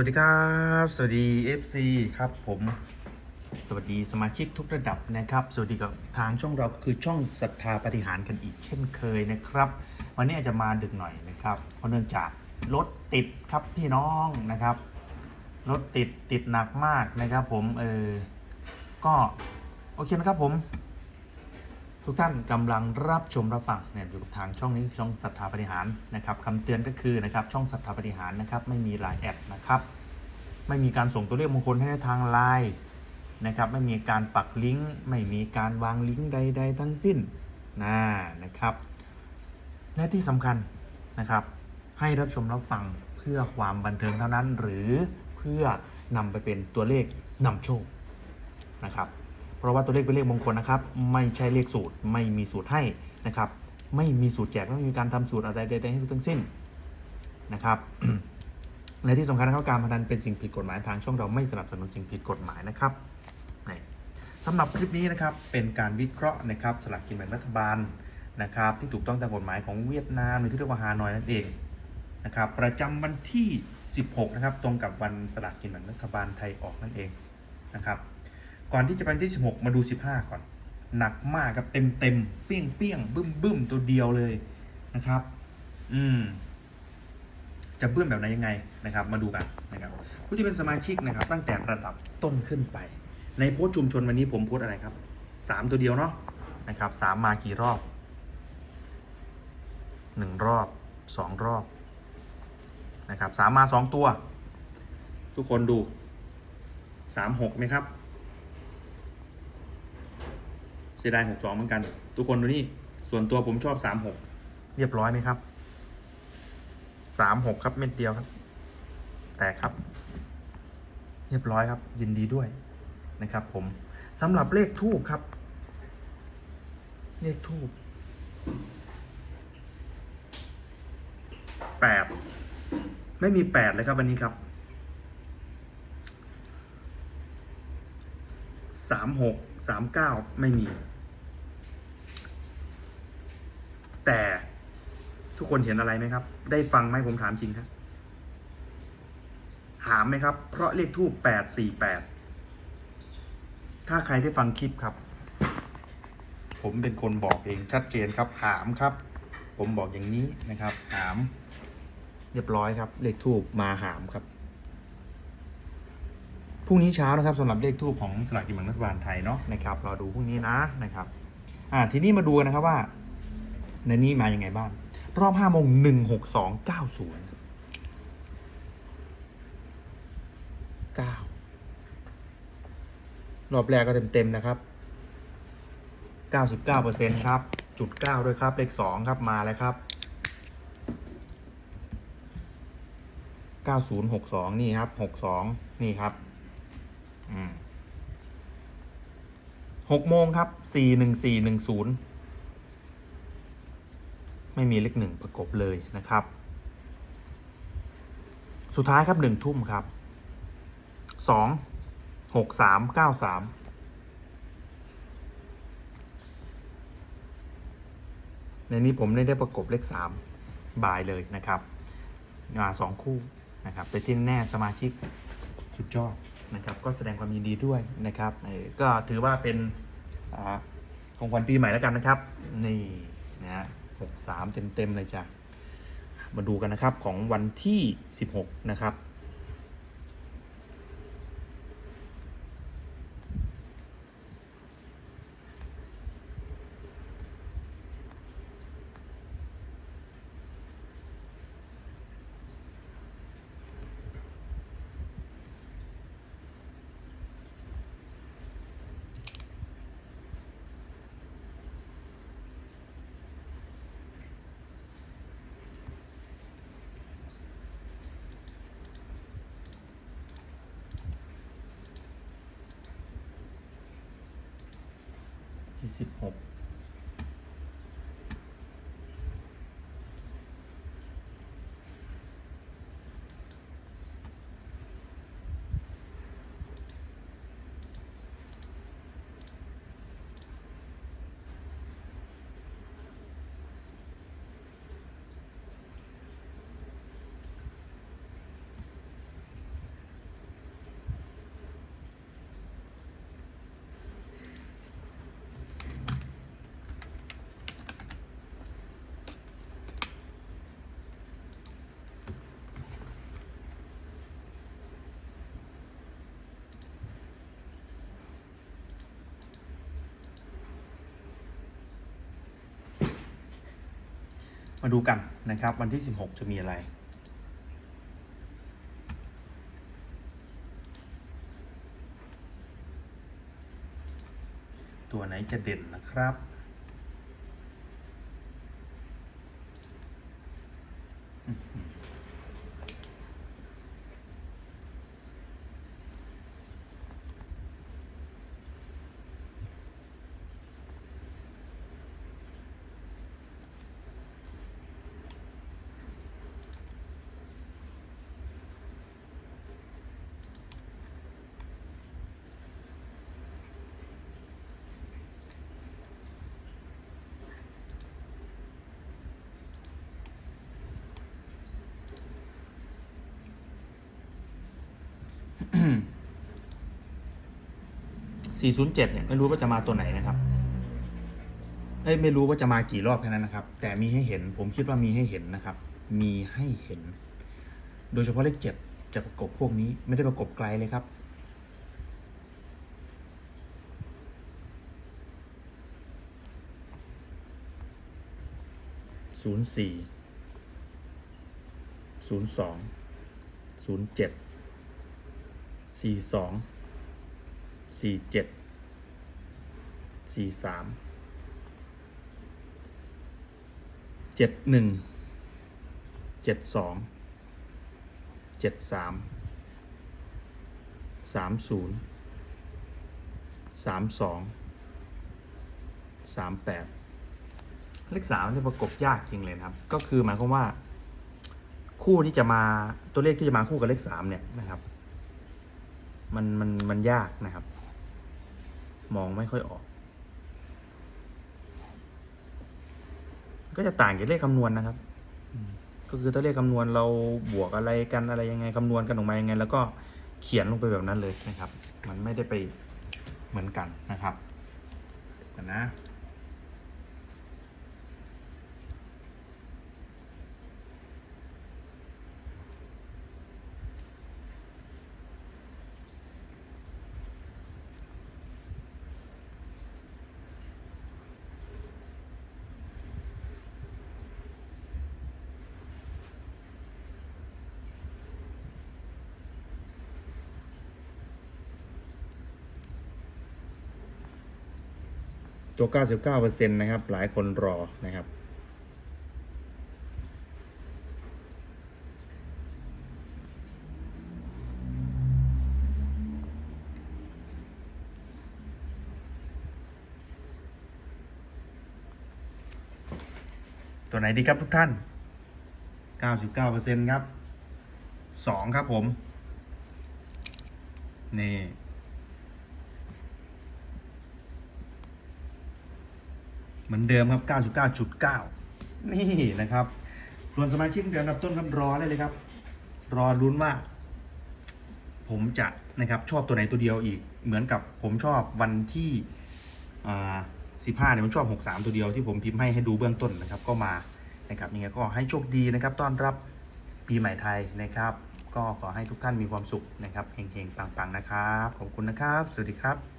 วัสดีครับ สวัสดี FC ครับผม สวัสดีสมาชิกทุกระดับนะครับ สวัสดีกับทางช่องเราคือช่องศรัทธาปฏิหารกันอีกเช่นเคยนะครับ วันนี้อาจจะมาดึกหน่อยนะครับ เพราะเนื่องจากรถติดครับพี่น้องนะครับ รถติดติดหนักมากนะครับผม เออ ก็โอเคนะครับผม ทุกท่านกำลังรับชมรับฟังเนี่ยอยู่กับทางช่องนี้ช่องศรัทธาปฏิหารนะครับคำเตือนก็คือนะครับช่องศรัทธาปฏิหารนะครับไม่มีไลน์แอดนะครับไม่มีการส่งตัวเลขมงคลให้ทางไลน์นะครับไม่มีการปักลิงก์ไม่มีการวางลิงก์ใด ๆ ทั้งสิ้นนะนะครับและที่สำคัญนะครับให้รับชมรับฟังเพื่อความบันเทิงเท่านั้น หรือเพื่อนำไปเป็นตัวเลขนำโชคนะครับ เพราะว่าตัวเลขเป็นเลขมงคลนะครับ ไม่ใช่เลขสูตร ไม่มีสูตรให้นะครับ ไม่มีสูตรแจก ไม่มีการทำสูตรอะไรใดๆให้ทั้งสิ้นนะครับและที่สำคัญนะครับการพนันเป็นสิ่งผิดกฎหมายทางช่องเราไม่สนับสนุนสิ่งผิดกฎหมายนะครับสำหรับคลิปนี้นะครับเป็นการวิเคราะห์นะครับสลากกินแบ่งรัฐบาลนะครับ ที่ถูกต้องตามกฎหมายของเวียดนามหรือที่เรียกว่าฮานอยนั่นเองนะครับประจำวันที่ 16 นะครับ ตรงกับวันสลากกินแบ่งรัฐบาลไทยออกนั่นเองนะครับ ก่อนที่จะไปที่ 16 มาดู 15 ก่อน หนักมากครับเต็มเต็มเปี้ยงเปี้ยงบึ้มบึ้มตัวเดียวเลยนะครับ อืม จะเบื้อแบบไหนยังไงนะครับ มาดูกันนะครับ ผู้ที่เป็นสมาชิกนะครับ ตั้งแต่ระดับต้นขึ้นไป ในโพสต์ชุมชนวันนี้ผมโพสอะไรครับสามตัวเดียวเนาะนะครับสามมากี่รอบหนึ่งรอบสองรอบนะครับสามมาสองตัว ทุกคนดูสามหกไหมครับ เสียดายหกสองเหมือนกัน ทุกคนดูนี่ ส่วนตัวผมชอบสามหกเรียบร้อยไหมครับสามหกครับเม็ดเดียวครับ แตกครับ เรียบร้อยครับ ยินดีด้วยนะครับ ผมสำหรับเลขทูบครับ เลขทูบแปดไม่มีแปดเลยครับวันนี้ครับสามหกสามเก้าไม่มี ทุกคนเห็นอะไรไหมครับ ได้ฟังไหมผมถามจริงครับหามไหมครับ เพราะเลขทูปแปดสี่แปดถ้าใครได้ฟังคลิปครับ ผมเป็นคนบอกเองชัดเจนครับหามครับ ผมบอกอย่างนี้นะครับ หาม เรียบร้อยครับ เลขทูปมาหามครับพรุ่งนี้เช้านะครับสำหรับเลขทูปของสลากกินแบ่งรัฐบาลไทยเนาะนะครับรอดูพรุ่งนี้นะนะครับ อ่าทีนี้มาดูกันนะครับว่า ในนี้มาอย่างไงบ้าง รอบห้าโมงหนึ่งหกสองเก้าศูนย์เก้ารอบแรกก็เต็ม ๆ นะครับ 99%ครับ จุด 9 ด้วยครับ เลข 2 ครับ มาแล้วครับ 9062 นี่ครับ 62 นี่ครับหกโมงครับ 41410 ไม่มีเลขหนึ่งประกบเลยนะครับ สุดท้ายครับหนึ่งทุ่มครับสองหกสามเก้าสามในนี้ผมได้ได้ประกบเลขสามบายเลยนะครับมาสองคู่นะครับแต่ที่แน่สมาชิกสุดยอดนะครับ ก็แสดงความยินดีด้วยนะครับก็ถือว่าเป็นของขวัญปีใหม่แล้วกันนะครับ นี่นะ ฮะหกสามเต็มเต็มๆเลยจ้ะ มาดูกันนะครับของวันที่ 16 นะครับ ที่ 16 มาดูกันนะครับ วันที่ 16 จะมีอะไร ตัวไหนจะเด่นนะครับ 407 เนี่ยไม่รู้ว่าจะมาตัวไหนนะครับเอ้ยไม่รู้ว่าจะมากี่รอบแค่นั้นนะครับ แต่มีให้เห็น ผมคิดว่ามีให้เห็นนะครับ มีให้เห็น โดยเฉพาะเลขเจ็ดจะประกบพวกนี้ไม่ได้ประกบไกลเลยครับ ศูนย์สี่ ศูนย์สอง ศูนย์เจ็ด สี่สองสี่เจ็ดสี่สามเจ็ดหนึ่งเจ็ดสองเจ็ดสามสามศูนย์สามสองสามแปดเลขสามจะประกบยากจริงเลยนะครับ ก็คือหมายความว่า คู่ที่จะมาตัวเลขที่จะมาคู่กับเลขสามเนี่ยนะครับ มันมันมันยากนะครับ มองไม่ค่อยออก ก็จะต่างจากเลขคำนวณนะครับ ก็คือถ้าเลขคำนวณเราบวกอะไรกันอะไรยังไงคำนวณกันออกมายังไง แล้วก็เขียนลงไปแบบนั้นเลยนะครับ มันไม่ได้ไปเหมือนกันนะครับกันนะ ตัว 99%นะครับ หลายคนรอนะครับ ตัวไหนดีครับทุกท่าน 99%ครับ 2 ครับผม นี่ เหมือนเดิมครับ 99.9 นี่นะครับ ส่วนสมาชิกเดือนดับต้นครับรอได้เลยครับ รอรุ้นว่า ผมจะนะครับชอบตัวไหนตัวเดียวอีก เหมือนกับผมชอบวันที่อ่า15เนี่ยผมชอบ 63 ตัวเดียวที่ผมพิมพ์ให้ให้ดูเบื้องต้นนะครับ ก็มานะครับยังไงก็ให้โชคดีนะครับ ต้อนรับปีใหม่ไทยนะครับ ก็ขอให้ทุกท่านมีความสุขนะครับเฮงๆปังๆนะครับ ขอบคุณนะครับ สวัสดีครับ